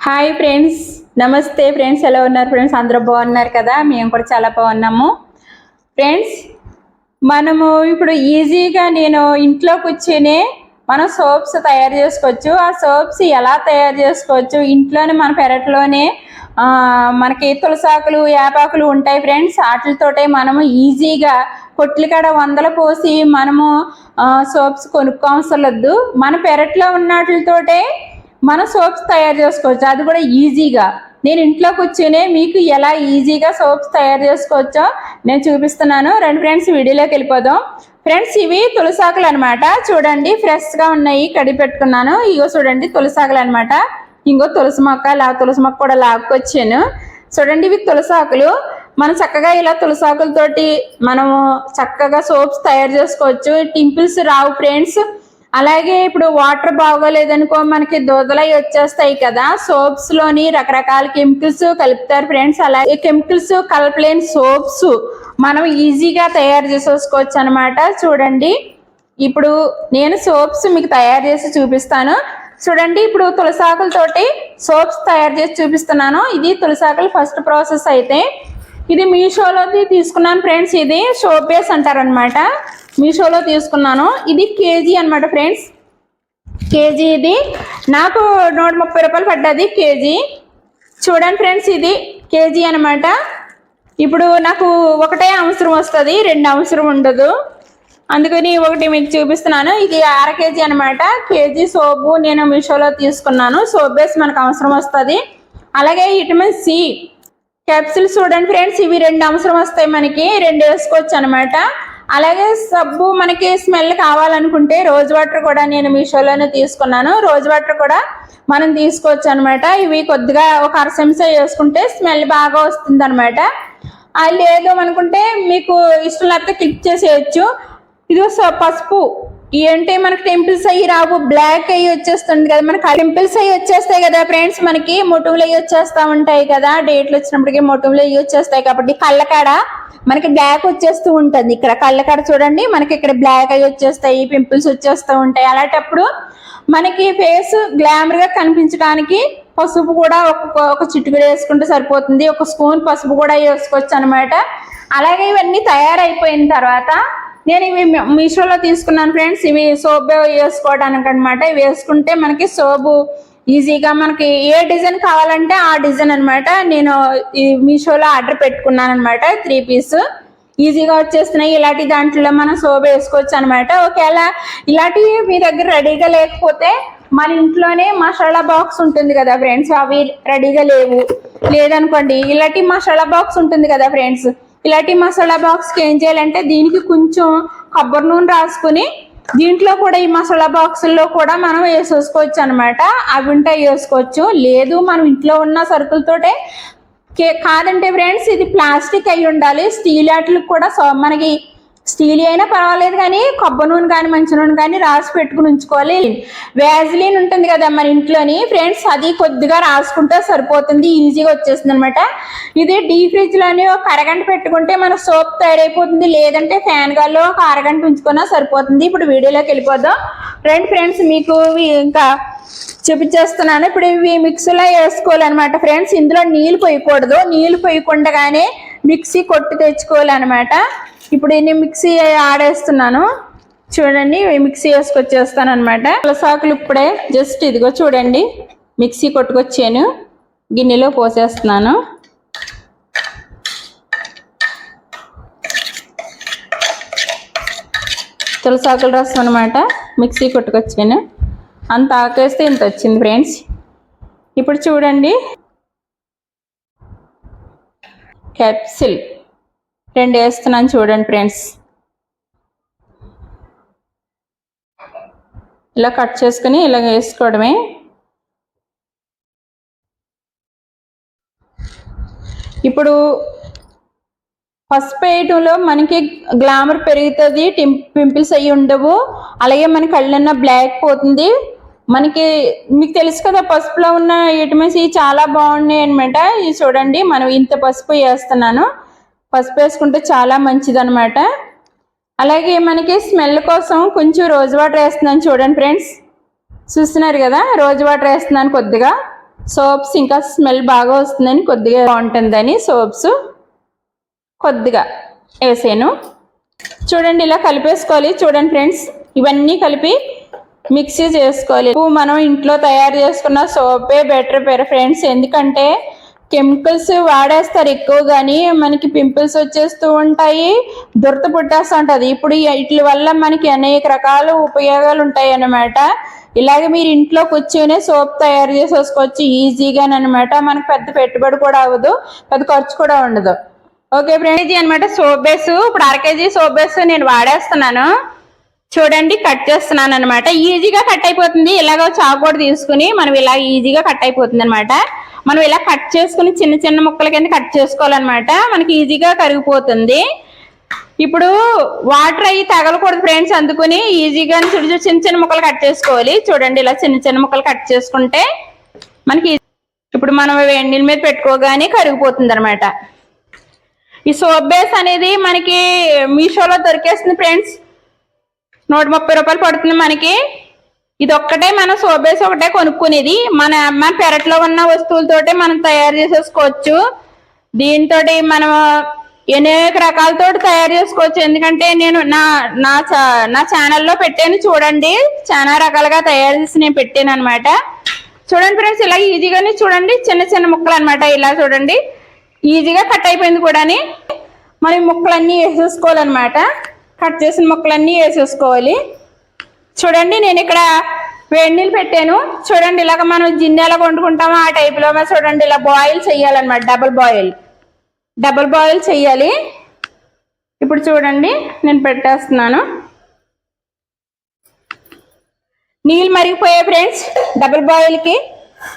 Hi friends నమస్తే friends ఎలా ఉన్నారు ఫ్రెండ్స్ అందరూ బాగున్నారు కదా? మేము కూడా చాలా బాగున్నాము. ఫ్రెండ్స్ మనము ఇప్పుడు ఈజీగా నేను ఇంట్లో కూర్చొని మనం సోప్స్ తయారు చేసుకోవచ్చు. ఆ సోప్స్ ఎలా తయారు చేసుకోవచ్చు? ఇంట్లోనే మన పెరట్లోనే మనకి తులసాకులు యాపాకులు ఉంటాయి ఫ్రెండ్స్ వాటితోటే మనము ఈజీగా కొట్లు కాడ వందలు పోసి మనము సోప్స్ కొనుక్కోవసరం లేదు మన పెరట్లో ఉన్నట్లతోటే మన సోప్స్ తయారు చేసుకోవచ్చు. అది కూడా ఈజీగా. నేను ఇంట్లో కూర్చొని మీకు ఎలా ఈజీగా సోప్స్ తయారు చేసుకోవచ్చో నేను చూపిస్తున్నాను. రెండు ఫ్రెండ్స్ వీడియోలోకి వెళ్ళిపోదాం. ఫ్రెండ్స్ ఇవి తులసాకులు అనమాట చూడండి ఫ్రెష్గా ఉన్నాయి. కడిగి పెట్టుకున్నాను. ఇగో చూడండి తులసాకులు అనమాట ఇంకో తులసి మొక్క లా తులసి మొక్క కూడా లాక్కొచ్చాను. చూడండి ఇవి తులసాకులు. మనం చక్కగా ఇలా తులసాకులతోటి మనము చక్కగా సోప్స్ తయారు చేసుకోవచ్చు. టింపుల్స్ రావు ఫ్రెండ్స్. అలాగే ఇప్పుడు వాటర్ బాగోలేదనుకో మనకి దూదలై వచ్చేస్తాయి కదా. సోప్స్లోని రకరకాల కెమికల్స్ కలుపుతారు ఫ్రెండ్స్. అలాగే కెమికల్స్ కలపలేని సోప్స్ మనం ఈజీగా తయారు చేసేసుకోవచ్చు అనమాట చూడండి. ఇప్పుడు నేను సోప్స్ మీకు తయారు చేసి చూపిస్తాను. చూడండి ఇప్పుడు తులసాకులతోటి సోప్స్ తయారు చేసి చూపిస్తున్నాను. ఇది తులసాకులు ఫస్ట్ ప్రాసెస్ అయితే. ఇది మీషోలోది తీసుకున్నాను ఫ్రెండ్స్. ఇది సోప్ బేస్ అంటారనమాట మీషోలో తీసుకున్నాను. ఇది కేజీ అన్నమాట ఫ్రెండ్స్. కేజీ ఇది. నాకు నూట ముప్పై రూపాయలు పడ్డది కేజీ. చూడండి ఫ్రెండ్స్ ఇది. కేజీ అన్నమాట. ఇప్పుడు నాకు ఒకటే అవసరం వస్తుంది రెండు అవసరం ఉండదు. అందుకని ఒకటి మీకు చూపిస్తున్నాను. ఇది అర కేజీ అనమాట కేజీ సోపు నేను మీషోలో తీసుకున్నాను. సోప్ బేస్ మనకు అవసరం వస్తుంది. అలాగే విటమిన్ సి. క్యాప్సిల్స్ చూడండి ఫ్రెండ్స్. ఇవి రెండు అవసరం వస్తాయి మనకి. రెండు వేసుకోవచ్చు అనమాట అలాగే సబ్బు మనకి స్మెల్ కావాలనుకుంటే రోజ్ వాటర్ కూడా నేను మీషోలోనే తీసుకున్నాను. రోజ్ వాటర్ కూడా మనం తీసుకోవచ్చు అనమాట ఇవి కొద్దిగా ఒక అర చెంచా వేసుకుంటే స్మెల్ బాగా వస్తుంది అనమాట లేదు అనుకుంటే మీకు ఇష్టం లేకపోతే క్లిక్ చేసేయచ్చు. ఇది పసుపు. ఈ అంటే మనకి టెంపుల్స్ అయ్యి రావు బ్లాక్ అయ్యి వచ్చేస్తుంది కదా. మనకి టెంపుల్స్ అయ్యి వచ్చేస్తాయి కదా ఫ్రెండ్స్ మనకి మొటువులు అయ్యి వచ్చేస్తా ఉంటాయి కదా. డేట్లు వచ్చినప్పటికీ మొటువులు అయ్యి వచ్చేస్తాయి కాబట్టి కళ్ళకాడ మనకి బ్లాక్ వచ్చేస్తూ ఉంటుంది. ఇక్కడ కళ్ళకాడ చూడండి మనకి ఇక్కడ బ్లాక్ అయ్యి వచ్చేస్తాయి పింపుల్స్ వచ్చేస్తూ ఉంటాయి. అలాంటప్పుడు మనకి ఫేస్ గ్లామర్గా కనిపించడానికి పసుపు కూడా ఒక ఒక చిట్టుకుడు వేసుకుంటే సరిపోతుంది. ఒక స్పూన్ పసుపు కూడా వేసుకోవచ్చు అనమాట అలాగే ఇవన్నీ తయారైపోయిన తర్వాత నేను ఇవి మీషోలో తీసుకున్నాను ఫ్రెండ్స్. ఇవి సోప్ వేసుకోవడానికి అనమాట ఇవి వేసుకుంటే మనకి సోపు ఈజీగా మనకి ఏ డిజైన్ కావాలంటే ఆ డిజైన్ అన్నమాట నేను ఈ మీషోలో ఆర్డర్ పెట్టుకున్నాను అనమాట త్రీ పీస్. ఈజీగా వచ్చేస్తున్నాయి. ఇలాంటి దాంట్లో మనం సోప్ వేసుకోవచ్చు అనమాట. ఒకవేళ ఇలాంటివి మీ దగ్గర రెడీగా లేకపోతే మన ఇంట్లోనే మసాలా బాక్స్ ఉంటుంది కదా ఫ్రెండ్స్. అవి రెడీగా లేవు. లేదనుకోండి ఇలాంటి మసాలా బాక్స్ ఉంటుంది కదా ఫ్రెండ్స్. ఇలాంటి మసాలా బాక్స్కి ఏం చేయాలంటే దీనికి కొంచెం కొబ్బరి నూనె రాసుకుని దీంట్లో కూడా ఈ మసాలా బాక్సుల్లో కూడా మనం వేసేసుకోవచ్చు అనమాట అవి ఉంటే వేసుకోవచ్చు. లేదు మనం ఇంట్లో ఉన్న సరుకులతోటే కే- కాదంటే ఫ్రెండ్స్ ఇది ప్లాస్టిక్ అయి ఉండాలి. స్టీల్ వాటికి కూడా సో- మనకి స్టీల్ అయినా పర్వాలేదు కానీ కొబ్బరి నూనె కానీ మంచి నూనె కానీ రాసి పెట్టుకుని ఉంచుకోవాలి. వ్యాజిలిన్ ఉంటుంది కదా మన ఇంట్లోని ఫ్రెండ్స్ అది కొద్దిగా రాసుకుంటే సరిపోతుంది ఈజీగా వచ్చేస్తుంది అనమాట ఇది డీ ఫ్రిడ్జ్లోని ఒక అరగంట పెట్టుకుంటే మన సోప్ తయారైపోతుంది లేదంటే ఫ్యాన్ గాల్లో ఒక అరగంట ఉంచుకున్నా సరిపోతుంది. ఇప్పుడు వీడియోలోకి వెళ్ళిపోదాం. ఫ్రెండ్ ఫ్రెండ్స్ మీకు ఇంకా చూపించేస్తున్నాను. ఇప్పుడు ఇవి మిక్సీలో వేసుకోవాలన్నమాట. ఫ్రెండ్స్ ఇందులో నీళ్ళు పోయకూడదు. నీళ్ళు పోయకుండానే మిక్సీ కొట్టి తెచ్చుకోవాలన్నమాట. ఇప్పుడు నేను మిక్సీ ఆడేస్తున్నాను. చూడండి మిక్సీ వేసుకొచ్చేస్తాను అనమాట పులసాకులు ఇప్పుడే జస్ట్ ఇదిగో చూడండి మిక్సీ కొట్టుకొచ్చాను. గిన్నెలో పోసేస్తున్నాను. తులసాకుల రసం అనమాట మిక్సీ కొట్టుకొచ్చాను. అంత ఆకేస్తే ఇంత వచ్చింది ఫ్రెండ్స్. ఇప్పుడు చూడండి క్యాప్సిల్. రెండు వేస్తున్నాను చూడండి ఫ్రెండ్స్. ఇలా కట్ చేసుకుని ఇలా వేసుకోవడమే. ఇప్పుడు పసుపు వేయటంలో మనకి గ్లామర్ పెరుగుతుంది టిం పింపుల్స్ అయ్యి ఉండవు. అలాగే మన కళ్ళన్న బ్లాక్ పోతుంది. మనకి మీకు తెలుసు కదా పసుపులో ఉన్న విటమిన్స్ ఇవి చాలా బాగున్నాయి అనమాట ఇది చూడండి మనం ఇంత పసుపు వేస్తున్నాను. పసుపు వేసుకుంటే చాలా మంచిదనమాట అలాగే మనకి స్మెల్ కోసం కొంచెం రోజు వాటర్ వేస్తున్నాను చూడండి ఫ్రెండ్స్. చూస్తున్నారు కదా రోజు వాటర్ వేస్తున్నాను కొద్దిగా. సోప్స్ ఇంకా స్మెల్ బాగా వస్తుందని కొద్దిగా బాగుంటుందని సోప్స్ కొద్దిగా వేసాను. చూడండి ఇలా కలిపేసుకోవాలి. చూడండి ఫ్రెండ్స్ ఇవన్నీ కలిపి మిక్సీ చేసుకోవాలి. మనం ఇంట్లో తయారు చేసుకున్న సోపే బెటర్ పేరు ఫ్రెండ్స్. ఎందుకంటే కెమికల్స్ వాడేస్తారు ఎక్కువ కానీ మనకి పింపుల్స్ వచ్చేస్తూ ఉంటాయి దురత పుట్టేస్తూ ఉంటుంది ఇప్పుడు వీటి వల్ల మనకి అనేక రకాల ఉపయోగాలు ఉంటాయి అన్నమాట ఇలాగే మీరు ఇంట్లో కూర్చొని సోప్ తయారు చేసేసుకోవచ్చు ఈజీగానమాట మనకు పెద్ద పెట్టుబడి కూడా అవ్వదు పెద్ద ఖర్చు కూడా ఉండదు. ఓకే ఫ్రెండ్ ఇది అనమాట సోప్ బేస్. ఇప్పుడు అర కేజీ సోప్ బేస్ నేను వాడేస్తున్నాను. చూడండి కట్ చేస్తున్నాను అనమాట ఈజీగా కట్ అయిపోతుంది. ఇలాగ చాకు కూడా తీసుకుని మనం ఇలా ఈజీగా కట్ అయిపోతుంది అనమాట మనం ఇలా కట్ చేసుకుని చిన్న చిన్న ముక్కల కింద కట్ చేసుకోవాలన్నమాట. మనకి ఈజీగా కరిగిపోతుంది. ఇప్పుడు వాటర్ అయ్యి తగలకూడదు ఫ్రెండ్స్ అందుకుని ఈజీగా చూడు చూడు చిన్న చిన్న ముక్కలు కట్ చేసుకోవాలి. చూడండి ఇలా చిన్న చిన్న ముక్కలు కట్ చేసుకుంటే మనకి ఇప్పుడు మనం వేడి మీద పెట్టుకోగానే కరిగిపోతుంది అనమాట ఈ సోప్ బేస్ అనేది మనకి మీషోలో దొరికేస్తుంది ఫ్రెండ్స్ నూట ముప్పై రూపాయలు పడుతుంది మనకి. ఇది ఒక్కటే మన సోప్ ఒకటే కొనుక్కునేది. మన మన పెరట్లో ఉన్న వస్తువులతోటే మనం తయారు చేసేసుకోవచ్చు. దీంతో మనం అనేక రకాలతో తయారు చేసుకోవచ్చు. ఎందుకంటే నేను నా నా చా- నా ఛానల్లో పెట్టాను చూడండి. చాలా రకాలుగా తయారు చేసి నేను పెట్టాను అనమాట చూడండి ఫ్రెండ్స్ ఇలా ఈజీగానే చూడండి. చిన్న చిన్న ముక్కలు అనమాట ఇలా చూడండి. ఈజీగా కట్ అయిపోయింది కూడాని. మనం ముక్కలన్నీ వేసేసుకోవాలన్నమాట. కట్ చేసిన ముక్కలన్నీ వేసేసుకోవాలి. చూడండి నేను ఇక్కడ వేడి నీళ్ళు పెట్టాను. చూడండి ఇలాగ మనం జిన్నెలా వండుకుంటామో ఆ టైపులో చూడండి ఇలా బాయిల్ చేయాలన్నమాట. డబుల్ బాయిల్ డబుల్ బాయిల్ చేయాలి. ఇప్పుడు చూడండి నేను పెట్టేస్తున్నాను. నీళ్ళు మరిగిపోయాయి ఫ్రెండ్స్ డబుల్ బాయిల్కి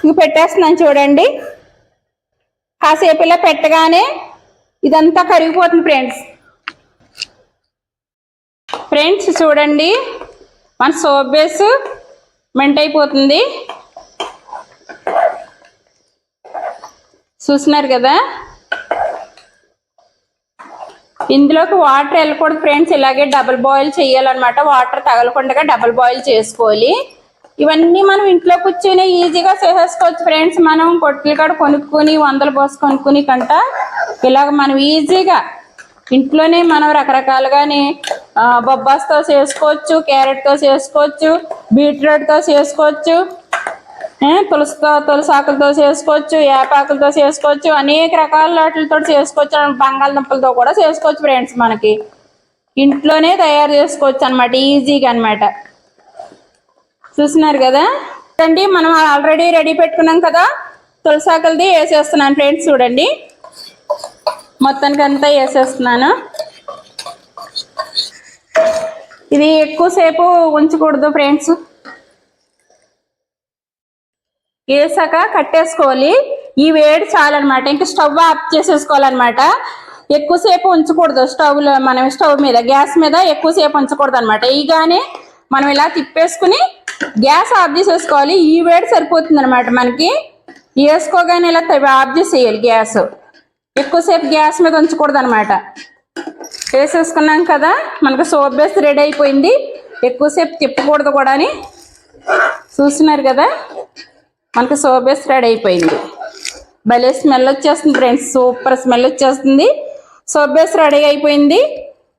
ఇవి పెట్టేస్తున్నాను చూడండి. కాసేపు ఇలా పెట్టగానే ఇదంతా కరిగిపోతుంది ఫ్రెండ్స్ ఫ్రెండ్స్ చూడండి. మన సోప్ బేస్ మెంట్ అయిపోతుంది. చూస్తున్నారు కదా? ఇందులోకి వాటర్ వెళ్ళకూడదు ఫ్రెండ్స్ ఇలాగే డబుల్ బాయిల్ చేయాలన్నమాట. వాటర్ తగలకుండా డబుల్ బాయిల్ చేసుకోవాలి. ఇవన్నీ మనం ఇంట్లో కూర్చొని ఈజీగా చేసేసుకోవచ్చు ఫ్రెండ్స్ మనం పొట్టులు కాడ కొనుక్కొని వందలు పోసి కొనుక్కుని కంట ఇలాగ మనం ఈజీగా ఇంట్లోనే మనం రకరకాలుగానే బొబ్బాస్తో చేసుకోవచ్చు క్యారెట్తో చేసుకోవచ్చు బీట్రూట్తో చేసుకోవచ్చు ఏ, తులసాకులతో చేసుకోవచ్చు వేపాకులతో చేసుకోవచ్చు అనేక రకాల వాటితో చేసుకోవచ్చు బంగాళదుంపలతో కూడా చేసుకోవచ్చు ఫ్రెండ్స్ మనకి. ఇంట్లోనే తయారు చేసుకోవచ్చు అనమాట ఈజీగా అన్నమాట. చూస్తున్నారు కదా? చూడండి మనం ఆల్రెడీ రెడీ పెట్టుకున్నాం కదా? తులసాకులది వేసేస్తున్నాను ఫ్రెండ్స్ చూడండి. మొత్తానికి అంతా వేసేస్తున్నాను. ఇది ఎక్కువసేపు ఉంచకూడదు ఫ్రెండ్స్. వేసాక కట్టేసుకోవాలి. ఈ వేడి చాలన్నమాట. ఇంక స్టవ్ ఆఫ్ చేసేసుకోవాలన్నమాట. ఎక్కువసేపు ఉంచకూడదు. స్టవ్లో మనం స్టవ్ మీద గ్యాస్ మీద ఎక్కువసేపు ఉంచకూడదు అనమాట ఈగానే మనం ఇలా తిప్పేసుకుని గ్యాస్ ఆఫ్ చేసేసుకోవాలి. ఈ వేడి సరిపోతుంది అనమాట మనకి. వేసుకోగానే ఇలా ఆఫ్ చేసేయాలి గ్యాస్. ఎక్కువసేపు గ్యాస్ మీద ఉంచకూడదు అనమాట వేసేసుకున్నాం కదా మనకు సోప్ బేస్ రెడీ అయిపోయింది. ఎక్కువసేపు తిప్పకూడదు కూడా అని చూస్తున్నారు కదా మనకు సోప్ బేస్ రెడీ అయిపోయింది. భలే స్మెల్ వచ్చేస్తుంది ఫ్రెండ్స్ సూపర్ స్మెల్ వచ్చేస్తుంది. సోప్ బేస్ రెడీ అయిపోయింది.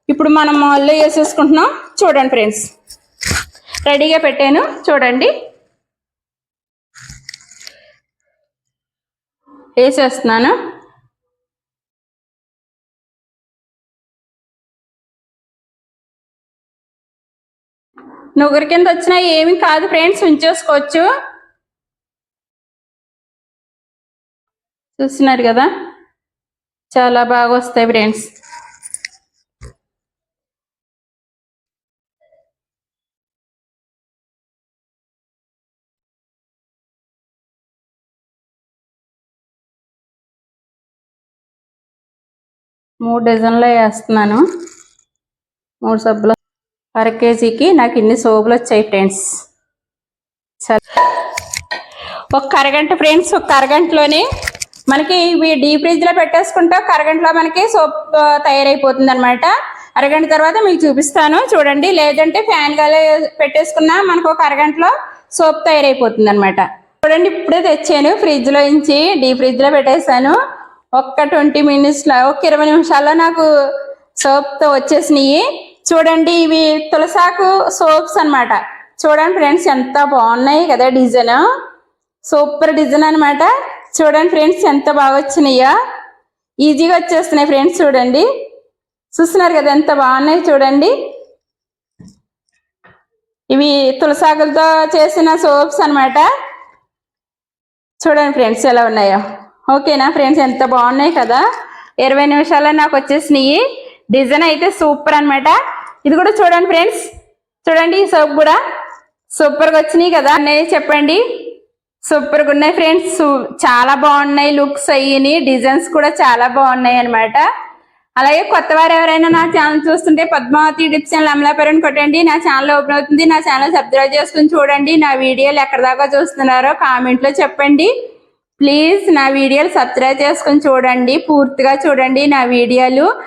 ఇప్పుడు మనం మాల్లో వేసేసుకుంటున్నాం. చూడండి ఫ్రెండ్స్ రెడీగా పెట్టాను. చూడండి. వేసేస్తున్నాను. నువ్వురి కింద వచ్చినా ఏమి కాదు ఫ్రెండ్స్ ఉంచేసుకోవచ్చు. చూస్తున్నారు కదా? చాలా బాగా వస్తాయి ఫ్రెండ్స్. మూడు డజన్లో వేస్తున్నాను. మూడు సబ్బులు అర కేజీకి నాకు ఇన్ని సోపులు వచ్చాయి ఫ్రెండ్స్ ఒక అరగంట ఫ్రెండ్స్ ఒక అరగంటలోనే మనకి ఇవి డీప్ ఫ్రిడ్జ్లో పెట్టేసుకుంటే ఒక అరగంటలో మనకి సోప్ తయారైపోతుంది అనమాట అరగంట తర్వాత మీకు చూపిస్తాను. చూడండి లేదంటే ఫ్యాన్ గాలి పెట్టేసుకున్నా మనకు ఒక అరగంటలో సోప్ తయారైపోతుంది అనమాట చూడండి ఇప్పుడే తెచ్చాను ఫ్రిడ్జ్లో నుంచి డీప్ ఫ్రిడ్జ్లో పెట్టేశాను. ఒక్క ట్వంటీ మినిట్స్లో ఒక ఇరవై నిమిషాల్లో నాకు సోప్తో వచ్చేసినాయి. చూడండి ఇవి తులసాకు సోప్స్ అన్నమాట. చూడండి ఫ్రెండ్స్ ఎంత బాగున్నాయి కదా డిజైన్. సూపర్ డిజైన్ అన్నమాట. చూడండి ఫ్రెండ్స్ ఎంత బాగా వచ్చినాయో. ఈజీగా వచ్చేస్తున్నాయి ఫ్రెండ్స్ చూడండి. చూస్తున్నారు కదా ఎంత బాగున్నాయి చూడండి. ఇవి తులసాకులతో చేసిన సోప్స్ అన్నమాట. చూడండి ఫ్రెండ్స్ ఎలా ఉన్నాయో. ఓకేనా ఫ్రెండ్స్ ఎంత బాగున్నాయి కదా. ఇరవై నిమిషాలు నాకు వచ్చేసినాయి. డిజైన్ అయితే సూపర్ అన్నమాట. ఇది కూడా చూడండి ఫ్రెండ్స్. చూడండి ఈ సోప్ కూడా సూపర్గా వచ్చినాయి కదా. అన్నయ్య చెప్పండి. సూపర్గా ఉన్నాయి ఫ్రెండ్స్. చాలా బాగున్నాయి లుక్స్ అయ్యి డిజైన్స్ కూడా చాలా బాగున్నాయి అన్నమాట. అలాగే కొత్త వారు ఎవరైనా నా ఛానల్ చూస్తుంటే పద్మావతి టిప్స్ అండ్ అమలాపురం కొట్టండి. నా ఛానల్ ఓపెన్ అవుతుంది. నా ఛానల్ సబ్స్క్రైబ్ చేసుకుని చూడండి. నా వీడియోలు ఎక్కడ దాకా చూస్తున్నారో కామెంట్లో చెప్పండి. ప్లీజ్ నా వీడియోలు సబ్స్క్రైబ్ చేసుకుని చూడండి. పూర్తిగా చూడండి నా వీడియోలు.